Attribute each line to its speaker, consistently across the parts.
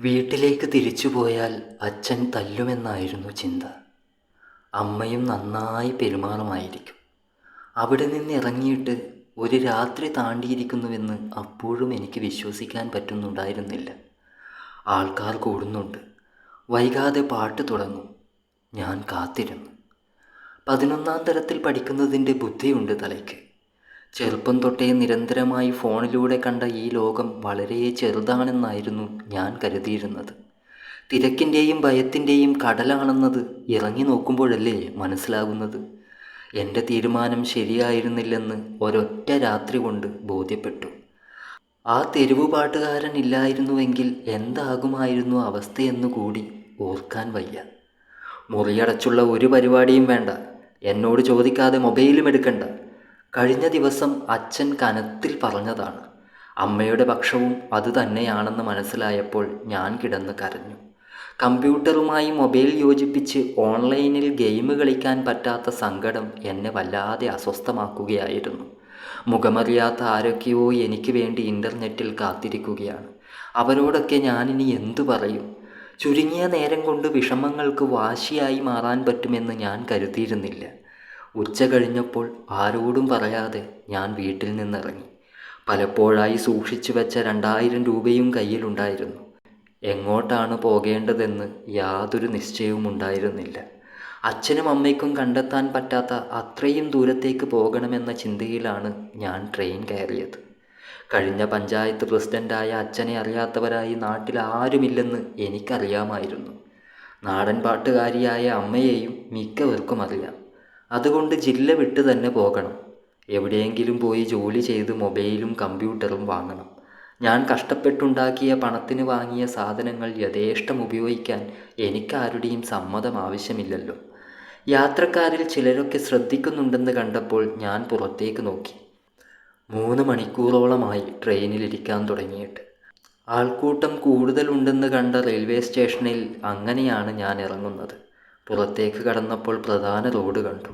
Speaker 1: വീട്ടിലേക്ക് തിരിച്ചു പോയാൽ അച്ഛൻ തല്ലുമെന്നായിരുന്നു ചിന്ത. അമ്മയും നന്നായി പെരുമാറുമായിരിക്കും. അവിടെ നിന്ന് ഇറങ്ങിയിട്ട് ഒരു രാത്രി താണ്ടിയിരിക്കുന്നുവെന്ന് അപ്പോഴും എനിക്ക് വിശ്വസിക്കാൻ പറ്റുന്നുണ്ടായിരുന്നില്ല. ആൾക്കാർ കൂടുന്നുണ്ട്. വൈകാതെ പാട്ട് തുടങ്ങും. ഞാൻ കാത്തിരുന്നു. പതിനൊന്നാം തരത്തിൽ പഠിക്കുന്നതിന്റെ ബുദ്ധിയുണ്ട് തലയ്ക്ക്. ചെറുപ്പം തൊട്ടേ നിരന്തരമായി ഫോണിലൂടെ കണ്ട ഈ ലോകം വളരെ ചെറുതാണെന്നായിരുന്നു ഞാൻ കരുതിയിരുന്നത്. തിരക്കിന്റെയും ഭയത്തിന്റെയും കടലാണെന്നത് ഇറങ്ങി നോക്കുമ്പോഴല്ലേ മനസ്സിലാകുന്നത്. എന്റെ തീരുമാനം ശരിയായിരുന്നില്ലെന്ന് ഒരൊറ്റ രാത്രി കൊണ്ട് ബോധ്യപ്പെട്ടു. ആ തെരുവു പാട്ടുകാരൻ ഇല്ലായിരുന്നുവെങ്കിൽ എന്താകുമായിരുന്നു അവസ്ഥയെന്നു കൂടി ഓർക്കാൻ വയ്യ. മുറിയടച്ചുള്ള ഒരു പരിപാടിയും വേണ്ട. എന്നോട് ചോദിക്കാതെ മൊബൈലും എടുക്കണ്ട. കഴിഞ്ഞ ദിവസം അച്ഛൻ കനത്തിൽ പറഞ്ഞതാണ് അമ്മയുടെ പക്ഷവും അതുതന്നെയാണെന്ന് മനസ്സിലായപ്പോൾ ഞാൻ കിടന്ന് കരഞ്ഞു. കമ്പ്യൂട്ടറുമായി മൊബൈൽ യോജിപ്പിച്ച് ഓൺലൈനിൽ ഗെയിം കളിക്കാൻ പറ്റാത്ത സങ്കടം എന്നെ വല്ലാതെ അസ്വസ്ഥമാക്കുകയായിരുന്നു. മുഖമറിയാത്ത ആരൊക്കെയോ എനിക്ക് വേണ്ടി ഇന്റർനെറ്റിൽ കാത്തിരിക്കുകയാണ്. അവരോടൊക്കെ ഞാനിനി എന്തു പറയും? ചുരുങ്ങിയ നേരം കൊണ്ട് വിഷമങ്ങൾക്ക് വാശിയായി മാറാൻ പറ്റുമെന്ന് ഞാൻ കരുതിയിരുന്നില്ല. ഉച്ച കഴിഞ്ഞപ്പോൾ ആരോടും പറയാതെ ഞാൻ വീട്ടിൽ നിന്നിറങ്ങി. പലപ്പോഴായി സൂക്ഷിച്ചു വെച്ച രണ്ടായിരം രൂപയും കയ്യിലുണ്ടായിരുന്നു എങ്ങോട്ടാണ് പോകേണ്ടതെന്ന് യാതൊരു നിശ്ചയവും ഉണ്ടായിരുന്നില്ല. അച്ഛനും അമ്മയ്ക്കും കണ്ടെത്താൻ പറ്റാത്ത അത്രയും ദൂരത്തേക്ക് പോകണമെന്ന ചിന്തയിലാണ് ഞാൻ ട്രെയിൻ കയറിയത്. കഴിഞ്ഞ പഞ്ചായത്ത് പ്രസിഡന്റായ അച്ഛനെ അറിയാത്തവരായി നാട്ടിൽ ആരുമില്ലെന്ന് എനിക്കറിയാമായിരുന്നു. നാടൻ പാട്ടുകാരിയായ അമ്മയെയും മിക്കവർക്കും അറിയാം. അതുകൊണ്ട് ജില്ല വിട്ട് തന്നെ പോകണം. എവിടെയെങ്കിലും പോയി ജോലി ചെയ്ത് മൊബൈലും കമ്പ്യൂട്ടറും വാങ്ങണം. ഞാൻ കഷ്ടപ്പെട്ടുണ്ടാക്കിയ പണത്തിന് വാങ്ങിയ സാധനങ്ങൾ യഥേഷ്ടം ഉപയോഗിക്കാൻ എനിക്കാരുടെയും സമ്മതം ആവശ്യമില്ലല്ലോ. യാത്രക്കാരിൽ ചിലരൊക്കെ ശ്രദ്ധിക്കുന്നുണ്ടെന്ന് കണ്ടപ്പോൾ ഞാൻ പുറത്തേക്ക് നോക്കി. മൂന്ന് മണിക്കൂറോളമായി ട്രെയിനിലിരിക്കാൻ തുടങ്ങിയിട്ട്. ആൾക്കൂട്ടം കൂടുതലുണ്ടെന്ന് കണ്ട റെയിൽവേ സ്റ്റേഷനിൽ അങ്ങനെയാണ് ഞാൻ ഇറങ്ങുന്നത്. പുറത്തേക്ക് കടന്നപ്പോൾ പ്രധാന റോഡ് കണ്ടു.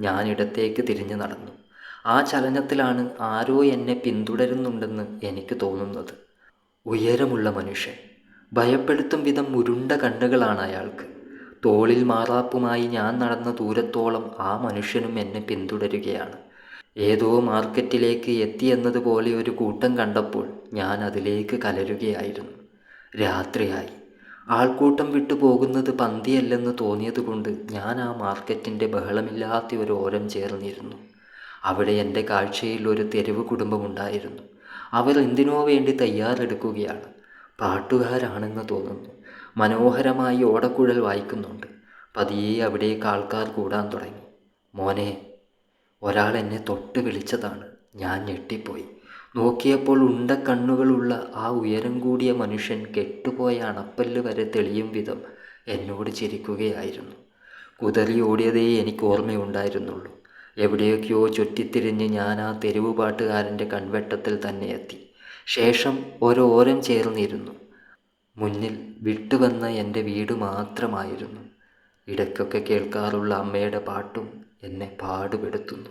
Speaker 1: ഞാൻ ഇടത്തേക്ക് തിരിഞ്ഞു നടന്നു. ആ ചലനത്തിലാണ് ആരോ എന്നെ പിന്തുടരുന്നുണ്ടെന്ന് എനിക്ക് തോന്നുന്നത്. ഉയരമുള്ള മനുഷ്യൻ. ഭയപ്പെടുത്തും വിധം ഉരുണ്ട കണ്ണുകളാണ് അയാൾക്ക്. തോളിൽ മാറാപ്പുമായി ഞാൻ നടന്ന ദൂരത്തോളം ആ മനുഷ്യനും എന്നെ പിന്തുടരുകയാണ്. ഏതോ മാർക്കറ്റിലേക്ക് എത്തിയെന്നതുപോലെ ഒരു കൂട്ടം കണ്ടപ്പോൾ ഞാൻ അതിലേക്ക് കലരുകയായിരുന്നു. രാത്രിയായി. ആൾക്കൂട്ടം വിട്ടു പോകുന്നത് പന്തിയല്ലെന്ന് തോന്നിയതുകൊണ്ട് ഞാൻ ആ മാർക്കറ്റിന്റെ ബഹളമില്ലാത്ത ഒരു ഓരം ചേർന്നിരുന്നു. അവിടെ എന്റെ കാഴ്ചയിൽ ഒരു തെരുവ് കുടുംബമുണ്ടായിരുന്നു. അവർ എന്തിനോ വേണ്ടി തയ്യാറെടുക്കുകയാണ്. പാട്ടുകാരാണെന്ന് തോന്നുന്നു. മനോഹരമായി ഓടക്കുഴൽ വായിക്കുന്നുണ്ട്. പതിയെ അവിടേക്ക് ആൾക്കാർ കൂടാൻ തുടങ്ങി. മോനെ ഒരാൾ എന്നെ തൊട്ട് വിളിച്ചതാണ്. ഞാൻ ഞെട്ടിപ്പോയി. നോക്കിയപ്പോൾ ഉണ്ട കണ്ണുകളുള്ള ആ ഉയരം കൂടിയ മനുഷ്യൻ കെട്ടുപോയ അണപ്പല്ല് വരെ തെളിയും വിധം എന്നോട് ചിരിക്കുകയായിരുന്നു. കുതറി ഓടിയതേ എനിക്ക് ഓർമ്മയുണ്ടായിരുന്നുള്ളൂ. എവിടെയൊക്കെയോ ചുറ്റിത്തിരിഞ്ഞ് ഞാൻ ആ തെരുവ് പാട്ടുകാരന്റെ കൺവെട്ടത്തിൽ തന്നെ എത്തി. ശേഷം ഓരോരം ചേർന്നിരുന്നു. മുന്നിൽ വിട്ടുവന്ന എന്റെ വീട് മാത്രമായിരുന്നു. ഇടയ്ക്കൊക്കെ കേൾക്കാറുള്ള അമ്മയുടെ പാട്ടും എന്നെ പാടുപെടുത്തുന്നു.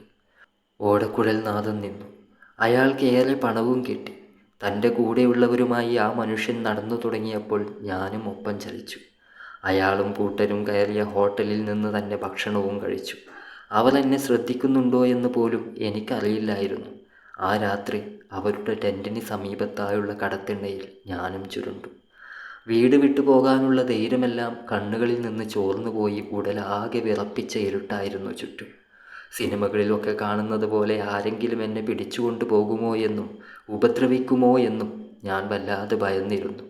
Speaker 1: ഓടക്കുഴൽ നാദം നിന്നു. അയാൾക്ക് ഏറെ പണവും കിട്ടി. തന്റെ കൂടെയുള്ളവരുമായി ആ മനുഷ്യൻ നടന്നു തുടങ്ങിയപ്പോൾ ഞാനും ഒപ്പം ചലിച്ചു. അയാളും കൂട്ടരും കയറിയ ഹോട്ടലിൽ നിന്ന് തന്നെ ഭക്ഷണവും കഴിച്ചു. അവർ എന്നെ ശ്രദ്ധിക്കുന്നുണ്ടോ എന്ന് പോലും എനിക്കറിയില്ലായിരുന്നു. ആ രാത്രി അവരുടെ ടെന്റിന് സമീപത്തായുള്ള കടത്തിണ്ണയിൽ ഞാനും ചുരുണ്ടു. വീട് വിട്ടു പോകാനുള്ള ധൈര്യമെല്ലാം കണ്ണുകളിൽ നിന്ന് ചോർന്നുപോയി ഉടലാകെ വിറപ്പിച്ച ഇരുട്ടായിരുന്നു ചുറ്റും. സിനിമകളിലൊക്കെ കാണുന്നത് പോലെ ആരെങ്കിലും എന്നെ പിടിച്ചുകൊണ്ടു പോകുമോ എന്നും ഉപദ്രവിക്കുമോ എന്നും ഞാൻ വല്ലാതെ ഭയന്നിരുന്നു.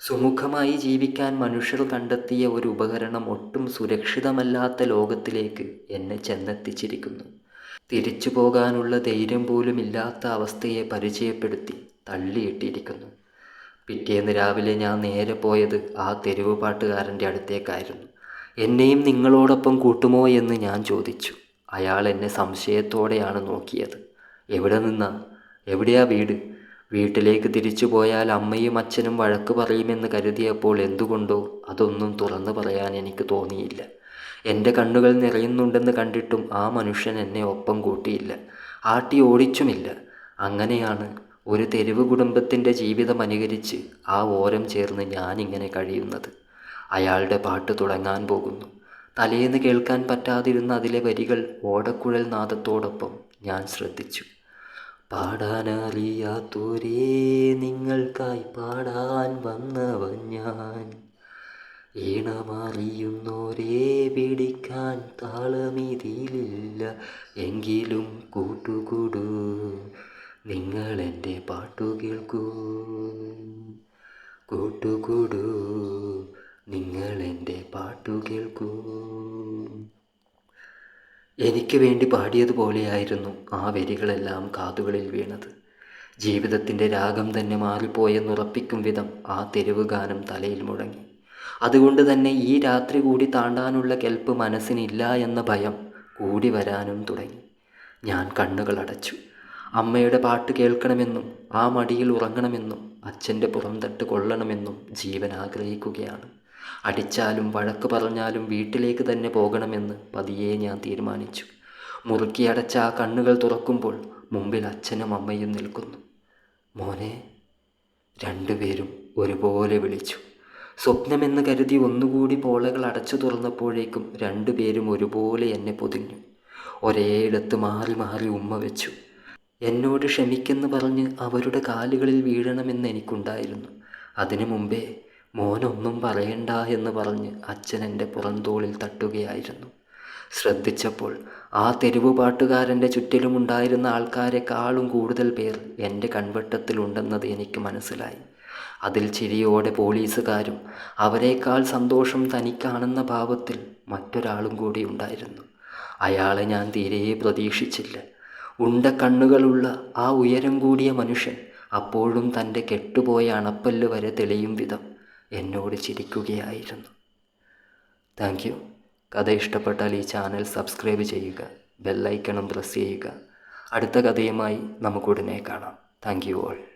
Speaker 1: സുമുഖമായി ജീവിക്കാൻ മനുഷ്യർ കണ്ടെത്തിയ ഒരു ഉപകരണം ഒട്ടും സുരക്ഷിതമല്ലാത്ത ലോകത്തിലേക്ക് എന്നെ ചെന്നെത്തിച്ചിരിക്കുന്നു. തിരിച്ചു പോകാനുള്ള ധൈര്യം പോലും ഇല്ലാത്ത അവസ്ഥയെ പരിചയപ്പെടുത്തി തള്ളിയിട്ടിരിക്കുന്നു. പിറ്റേന്ന് രാവിലെ ഞാൻ നേരെ പോയത് ആ തെരുവ് പാട്ടുകാരന്റെ അടുത്തേക്കായിരുന്നു. എന്നെയും നിങ്ങളോടൊപ്പം കൂട്ടുമോ എന്ന് ഞാൻ ചോദിച്ചു. അയാൾ എന്നെ സംശയത്തോടെയാണ് നോക്കിയത്. എവിടെ നിന്നാ? എവിടെയാ വീട്? വീട്ടിലേക്ക് തിരിച്ചു പോയാൽ അമ്മയും അച്ഛനും വഴക്ക് പറയുമെന്ന് കരുതിയപ്പോൾ എന്തുകൊണ്ടോ അതൊന്നും തുറന്നു പറയാൻ എനിക്ക് തോന്നിയില്ല. എന്റെ കണ്ണുകൾ നിറയുന്നുണ്ടെന്ന് കണ്ടിട്ടും ആ മനുഷ്യൻ എന്നെ ഒപ്പം കൂട്ടിയില്ല. ആട്ടി ഓടിച്ചുമില്ല. അങ്ങനെയാണ് ഒരു തെരുവ് കുടുംബത്തിന്റെ ജീവിതം അനുകരിച്ച് ആ ഓരം ചേർന്ന് ഞാനിങ്ങനെ കഴിയുന്നത്. അയാളുടെ പാട്ട് തുടങ്ങാൻ പോകുന്നു. തലേന്ന് കേൾക്കാൻ പറ്റാതിരുന്ന അതിലെ വരികൾ ഓടക്കുഴൽ നാദത്തോടൊപ്പം ഞാൻ ശ്രദ്ധിച്ചു. പാടാനറിയാത്തോരേ നിങ്ങൾക്കായി പാടാൻ വന്നവൻ ഞാൻ. ഈണമറിയുന്നോരേ പിടിക്കാൻ താളമിതിയിലില്ല എങ്കിലും കൂട്ടുകൂടൂ. നിങ്ങൾ എന്റെ പാട്ടു കേൾക്കൂ. കൂട്ടുകൂടൂ. നിങ്ങൾ എന്റെ പാട്ടു കേൾക്കൂ. എനിക്ക് വേണ്ടി പാടിയതുപോലെയായിരുന്നു ആ വരികളെല്ലാം കാതുകളിൽ വീണത്. ജീവിതത്തിന്റെ രാഗം തന്നെ മാറിപ്പോയെന്നുറപ്പിക്കും വിധം ആ തെരുവ് ഗാനം തലയിൽ മുഴങ്ങി. അതുകൊണ്ട് തന്നെ ഈ രാത്രി കൂടി താണ്ടാനുള്ള കെൽപ്പ് മനസ്സിനില്ല എന്ന ഭയം കൂടി വരാനും തുടങ്ങി. ഞാൻ കണ്ണുകൾ അടച്ചു. അമ്മയുടെ പാട്ട് കേൾക്കണമെന്നും ആ മടിയിൽ ഉറങ്ങണമെന്നും അച്ഛന്റെ പുറം പുറംതട്ട് കൊള്ളണമെന്നും ജീവൻ ആഗ്രഹിക്കുകയാണ്. അടിച്ചാലും വഴക്ക് പറഞ്ഞാലും വീട്ടിലേക്ക് തന്നെ പോകണമെന്ന് പതിയെ ഞാൻ തീരുമാനിച്ചു. മുറുക്കി അടച്ച ആ കണ്ണുകൾ തുറക്കുമ്പോൾ മുമ്പിൽ അച്ഛനും അമ്മയും നിൽക്കുന്നു. മോനെ രണ്ടുപേരും ഒരുപോലെ വിളിച്ചു. സ്വപ്നമെന്ന് കരുതി ഒന്നുകൂടി പോളകൾ അടച്ചു തുറന്നപ്പോഴേക്കും രണ്ടുപേരും ഒരുപോലെ എന്നെ പൊതിഞ്ഞു. ഒരേയിടത്ത് മാറി മാറി ഉമ്മ വെച്ചു. എന്നോട് ക്ഷമിക്കെന്ന് പറഞ്ഞ് അവരുടെ കാലുകളിൽ വീഴണമെന്ന് എനിക്കുണ്ടായിരുന്നു. അതിനു മുമ്പേ മോനൊന്നും പറയണ്ട എന്ന് പറഞ്ഞ് അച്ഛൻ എന്റെ പുറന്തോളിൽ തട്ടുകയായിരുന്നു. ശ്രദ്ധിച്ചപ്പോൾ ആ തെരുവു പാട്ടുകാരന്റെ ചുറ്റിലുമുണ്ടായിരുന്ന ആൾക്കാരെക്കാളും കൂടുതൽ പേർ എന്റെ കൺവെട്ടത്തിലുണ്ടെന്നത് എനിക്ക് മനസ്സിലായി. അതിൽ ചിരിയോടെ പോലീസുകാരും അവരെക്കാൾ സന്തോഷം തനിക്കാണെന്ന ഭാവത്തിൽ മറ്റൊരാളും കൂടി ഉണ്ടായിരുന്നു. അയാളെ ഞാൻ തീരെ പ്രതീക്ഷിച്ചില്ല. ഉണ്ട കണ്ണുകളുള്ള ആ ഉയരം കൂടിയ മനുഷ്യൻ അപ്പോഴും തന്റെ കെട്ടുപോയ അണപ്പല്ല് വരെ തെളിയും വിധം എന്നോട് ചിരിക്കുകയായിരുന്നു. താങ്ക് യു കഥ ഇഷ്ടപ്പെട്ടാൽ ഈ ചാനൽ സബ്സ്ക്രൈബ് ചെയ്യുക ബെല്ലൈക്കണം പ്രസ് ചെയ്യുക. അടുത്ത കഥയുമായി നമുക്കുടനെ കാണാം. Thank you all